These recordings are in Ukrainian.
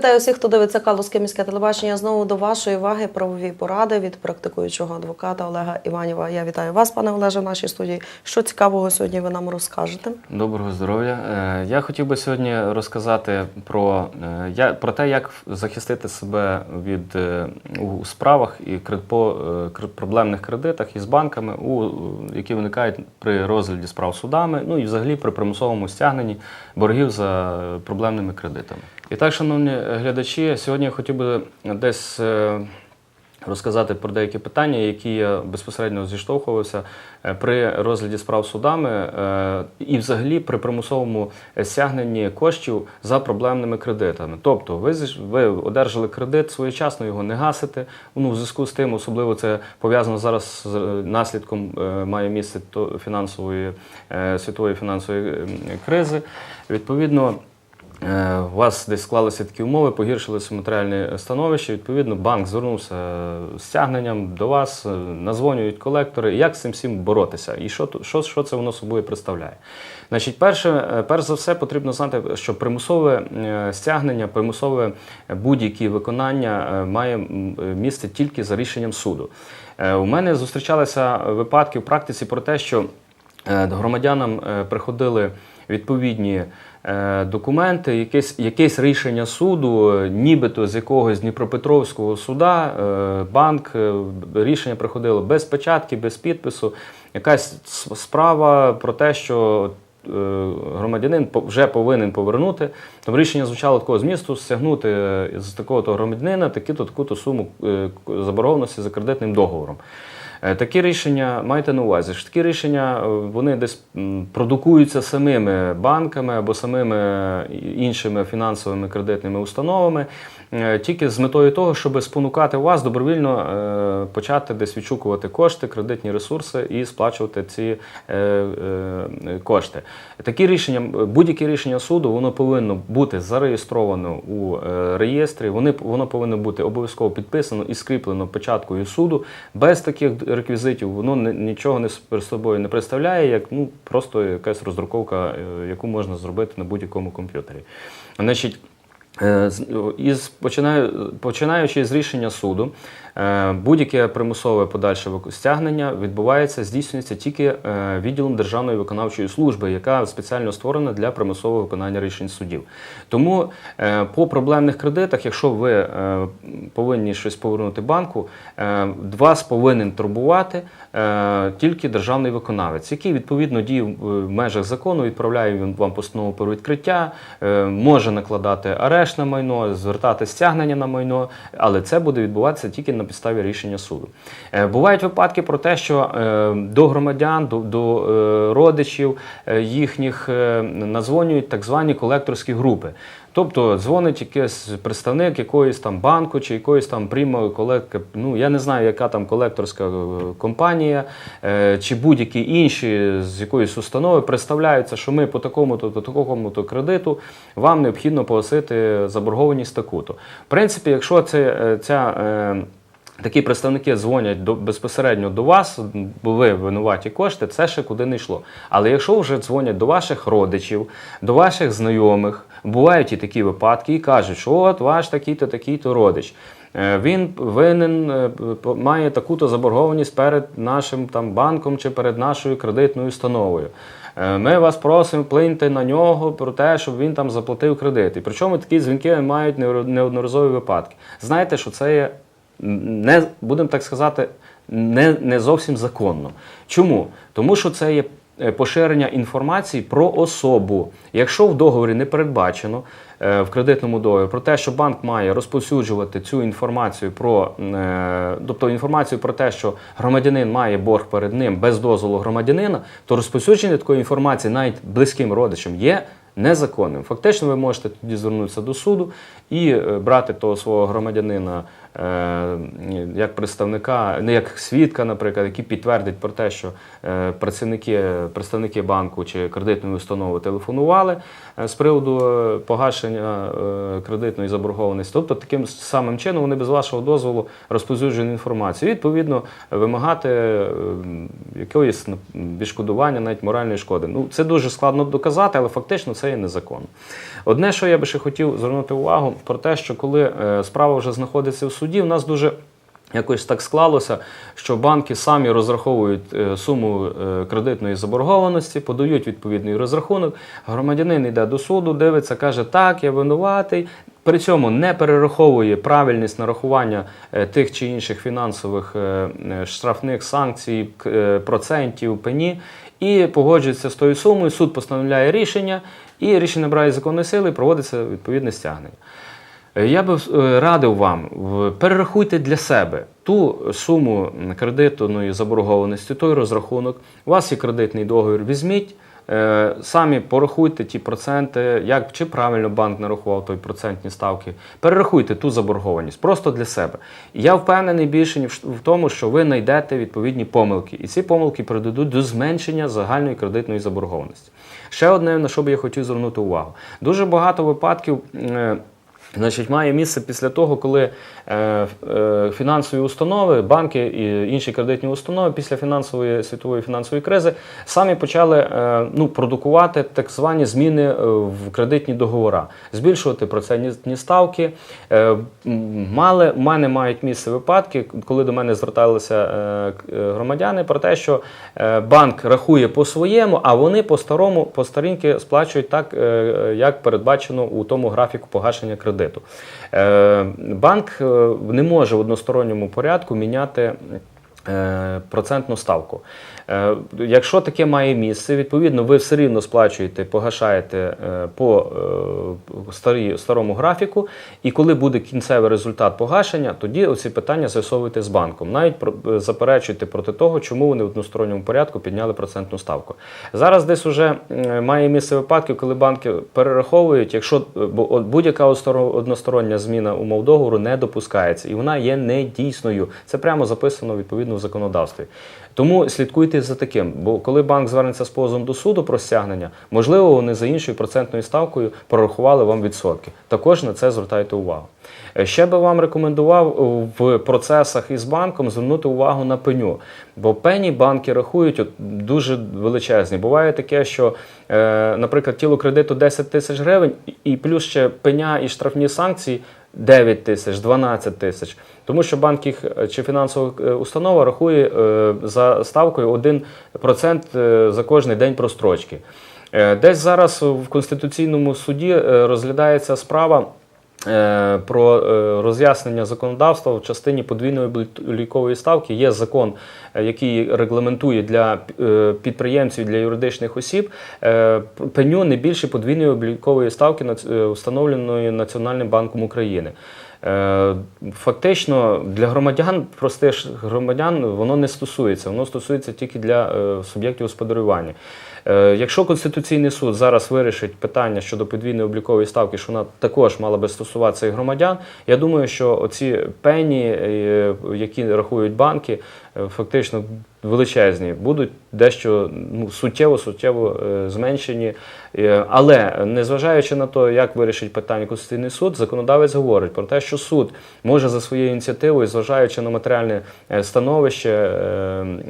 вітаю всіх, хто дивиться Калузьке міське телебачення. Знову до вашої уваги правові поради від практикуючого адвоката Олега Іванєва. Я вітаю вас, пане Олеже, в нашій студії. Що цікавого сьогодні ви нам розкажете? Доброго здоров'я. Е, Я хотів би сьогодні розказати про, е, про те, як захистити себе від е, у справах і по проблемних кредитах із банками, у, які виникають при розгляді справ судами, ну і взагалі при примусовому стягненні боргів за проблемними кредитами. І так, шановні глядачі, сьогодні я хотів би десь. е, розказати про деякі питання, які я безпосередньо зіштовхувався е, при розгляді справ судами е, і взагалі при примусовому стягненні коштів за проблемними кредитами. Тобто, ви ви одержали кредит, своєчасно його не гасите. Ну, в зв'язку з тим, особливо це пов'язано зараз з наслідком має місце фінансової світової фінансової кризи. Відповідно. Е, У вас десь склалися такі умови, погіршилося матеріальне становище. Відповідно, банк звернувся з стягненням до вас, е, назвонюють колектори. Як з цим всім боротися? І що, що, що це воно собою представляє? Значить, перше, е, перш за все, потрібно знати, що примусове стягнення, примусове будь-які виконання має місце тільки за рішенням суду. У мене зустрічалися випадки в практиці про те, що громадянам приходили відповідні е, документи, якесь, якесь рішення суду, нібито з якогось Дніпропетровського суда, е, банк, е, рішення приходило без печатки, без підпису. Якась справа про те, що громадянин вже повинен повернути. Там рішення звучало такого змісту стягнути з такого-то громадянина таку-то суму заборгованості за кредитним договором. Е, Такі рішення майте на увазі, що такі рішення е, вони десь продукуються самими банками або самими е, іншими фінансовими кредитними установами, тільки з метою того, щоб спонукати вас добровільно е, почати десь відшукувати кошти, кредитні ресурси і сплачувати ці е, е, кошти. Такі рішення, будь-яке рішення суду, воно повинно бути зареєстровано у е, реєстрі, вони, воно повинно бути обов'язково підписано і скріплено печаткою суду. Без таких реквізитів воно нічого не перед собою не представляє, як ну, просто якась роздруковка, е, яку можна зробити на будь-якому комп'ютері. Значить, Е, Із починаю, починаючи з рішення суду, е, будь-яке примусове подальше стягнення відбувається, здійснюється тільки е, відділом Державної виконавчої служби, яка спеціально створена для примусового виконання рішень судів. Тому е, по проблемних кредитах, якщо ви е, повинні щось повернути банку, е, вас повинен турбувати е, тільки державний виконавець, який відповідно діє в межах закону, відправляє він вам постанову про відкриття, е, може накладати арешт на майно, звертати стягнення на майно, але це буде відбуватися тільки на підставі рішення суду. Е, Бувають випадки про те, що е, до громадян, до, до е, родичів їхніх назвонюють так звані колекторські групи. Тобто дзвонить якийсь представник якоїсь там банку чи якоїсь там прямо колектор, ну я не знаю, яка там колекторська компанія е, чи будь-які інші з якоїсь установи представляються, що ми по такому-то по такому-то кредиту вам необхідно погасити заборгованість таку-то. В принципі, якщо це ця. е, Такі представники дзвонять до, безпосередньо до вас, бо ви винуваті кошти, це ще куди не йшло. Але якщо вже дзвонять до ваших родичів, до ваших знайомих, бувають і такі випадки, і кажуть, що от ваш такий-то, такий-то родич. е, Він винен, е, має таку-то заборгованість перед нашим там банком чи перед нашою кредитною установою. Е, Ми вас просимо вплиньте на нього про те, щоб він там заплатив кредит. І причому такі дзвінки мають неодноразові випадки. Знаєте, що це є не будемо так сказати, не, не зовсім законно. Чому? Тому що це є е, поширення інформації про особу. Якщо в договорі не передбачено е, в кредитному договорі про те, що банк має розповсюджувати цю інформацію про, е, тобто інформацію про те, що громадянин має борг перед ним без дозволу громадянина, то розповсюдження такої інформації навіть близьким родичам є незаконним. Фактично, ви можете тоді звернутися до суду і брати того свого громадянина як представника, не як свідка, наприклад, який підтвердить про те, що е, працівники, представники банку чи кредитної установи телефонували е, з приводу е, погашення е, кредитної заборгованості. Тобто таким самим чином вони без вашого дозволу розповсюджують інформацію. Відповідно, вимагати е, ну, відшкодування, навіть моральної шкоди. Ну, це дуже складно доказати, але фактично це є незаконно. Одне, що я би ще хотів звернути увагу, про те, що коли е, справа вже знаходиться в суді, в нас дуже Якось так склалося, що банки самі розраховують е, суму е, кредитної заборгованості, подають відповідний розрахунок. Громадянин йде до суду, дивиться, каже, так, я винуватий. При цьому не перераховує правильність нарахування е, тих чи інших фінансових штрафних санкцій, процентів, пені і погоджується з тою сумою. Суд постановляє рішення, і рішення набирає законної сили проводиться відповідне стягнення. Е, Я би е, радив вам перерахуйте для себе ту суму кредитної заборгованості, той розрахунок. У вас є кредитний договір, візьміть. е, Самі порахуйте ті проценти, як чи правильно банк нарахував той процентні ставки. Перерахуйте ту заборгованість просто для себе. Я впевнений більше в тому, що ви знайдете відповідні помилки, і ці помилки приведуть до зменшення загальної кредитної заборгованості. Ще одне, на що би я хотів звернути увагу. Дуже багато випадків. Значить, має місце після того, коли е, е, фінансові установи, банки і інші кредитні установи після фінансової світової фінансової кризи самі почали е, ну, продукувати так звані зміни е, в кредитні договори, збільшувати процентні ставки. Е, мали, в мене мають місце випадки, коли до мене зверталися е, е, громадяни про те, що е, банк рахує по своєму, а вони по старому, по старінки сплачують так, е, е, як передбачено у тому графіку погашення кредиту. Е, Банк е, не може в односторонньому порядку міняти. Е, Процентну ставку. Е, Якщо таке має місце, відповідно, ви все рівно сплачуєте, погашаєте е, по старому графіку, і коли буде кінцевий результат погашення, тоді оці питання з'ясовуйте з банком. Навіть про- е, проти того, чому вони в односторонньому порядку підняли процентну ставку. Зараз десь уже е, має місце випадки, коли банки перераховують, якщо будь-яка одностороння зміна умов договору не допускається, і вона є недійсною. Це прямо записано відповідно в законодавстві. Тому слідкуйте за таким, бо коли банк звернеться з позовом до суду про стягнення, можливо, вони за іншою процентною ставкою прорахували вам відсотки. Також на це звертайте увагу. Е, Ще би вам рекомендував в процесах із банком звернути увагу на пеню, бо пені банки рахують от, дуже величезні. Буває таке, що, е, наприклад, тіло кредиту 10 тисяч гривень, і плюс ще пеня і штрафні санкції 9 тисяч, 12 тисяч. Тому що банк їх е, чи фінансова е, установа рахує е, за ставкою 1% е, за кожний день прострочки. Десь зараз в Конституційному суді розглядається справа. Е, Про е, роз'яснення законодавства в частині подвійної облікової ставки є закон, е, який регламентує для підприємців для юридичних осіб пеню не більше подвійної облікової ставки встановленої Національним банком України. Е, Фактично для громадян, простих громадян, воно не стосується. Воно стосується тільки для е, суб'єктів господарювання. Е, Якщо Конституційний суд зараз вирішить питання щодо подвійної облікової ставки, що вона також мала би стосуватися і громадян, я думаю, що оці пені, які рахують банки, фактично величезні, будуть дещо ну, суттєво суттєво е, зменшені. Е, Але незважаючи на те, як вирішить питання Конституційний суд, законодавець говорить про те, що суд може за своєю ініціативою, зважаючи на матеріальне е, становище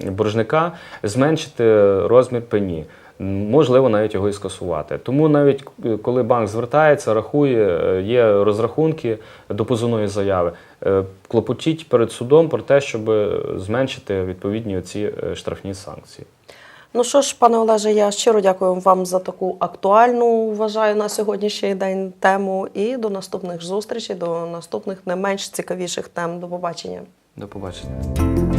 боржника, зменшити розмір пені. Можливо, навіть його і скасувати. Тому навіть е, коли банк звертається, рахує, е, є розрахунки до позовної заяви, е, клопотіть перед судом про те, щоб зменшити відповідні ці штрафні санкції. Ну що ж, пане Олеже, я щиро дякую вам за таку актуальну, вважаю, на сьогоднішній день тему. І до наступних зустрічей, до наступних не менш цікавіших тем. До побачення. До побачення.